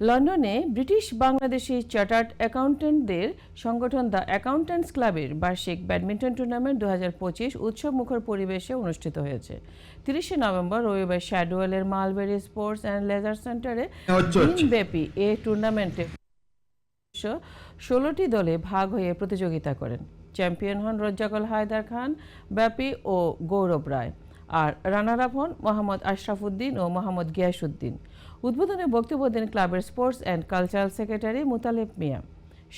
লন্ডনে British Bangladeshi chartered অ্যাকাউন্ট্যান্টদের সংগঠন the accountants ক্লাবের বার্ষিক ব্যাডমিন্টন টুর্নামেন্ট দু হাজার পঁচিশ উৎসব মুখর পরিবেশে অনুষ্ঠিত হয়েছে। তিরিশে নভেম্বর রবিবার শ্যাডুয়েলের মালবেরি স্পোর্টস অ্যান্ড লেজার সেন্টারে হচ্ছে। দিনব্যাপী এ টুর্নামেন্টে ষোলোটি দলে ভাগ হয়ে প্রতিযোগিতা করেন। চ্যাম্পিয়ন হন রজ্জাকল হায়দার খান ব্যাপী ও গৌরব রায়। আর রানার হন মোহাম্মদ আশরাফুদ্দিন ও মোহাম্মদ গিয়াসুদ্দিন উদ্বোধনে বক্তব্য দেন ক্লাবের sports and cultural secretary Mutaleb Mia.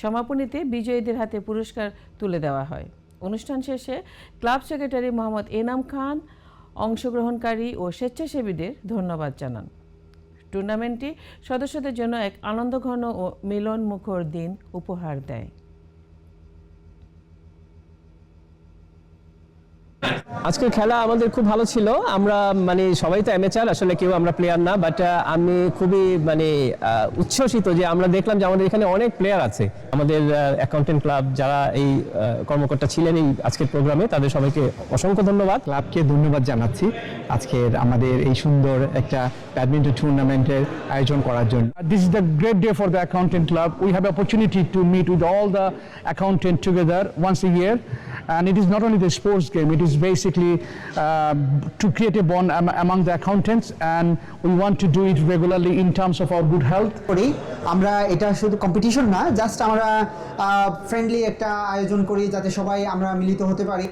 সমাপনীতে বিজয়ীদের হাতে পুরস্কার তুলে দেওয়া হয়। অনুষ্ঠান শেষে ক্লাব সেক্রেটারি মোহাম্মদ এনাম খান, অংশগ্রহণকারী ও স্বেচ্ছাসেবীদের ধন্যবাদ জানান। টুর্নামেন্টটি সদস্যদের জন্য এক আনন্দঘন ও মিলন মুখর দিন উপহার দেয়। আজকের খেলা আমাদের খুব ভালো ছিল। আমরা মানে সবাই তো অ্যামেচার আসলে কেউ আমরা প্লেয়ার না বাট আমি খুবই মানে উচ্ছ্বসিত যে আমরা দেখলাম যে আমাদের এখানে অনেক প্লেয়ার আছে। আমাদের অ্যাকাউন্টেন্ট ক্লাব যারা এই কর্মকর্তা ছিলেন এই আজকের প্রোগ্রামে তাদের সবাইকে অসংখ্য ধন্যবাদ। ক্লাবকে ধন্যবাদ জানাচ্ছি আজকের আমাদের এই সুন্দর একটা ব্যাডমিন্টন টুর্নামেন্টের আয়োজন করার জন্য। This is the great day for the accountant club. We have opportunity to with all the accountant together once a year, and it is not only the sports game. It is basically uh, to create a bond am- among the accountants, and we want to do it regularly in terms of our good health. করি আমরা এটা শুধু competition না just আমরা friendly একটা আয়োজন করি যাতে সবাই আমরা মিলিত হতে পারি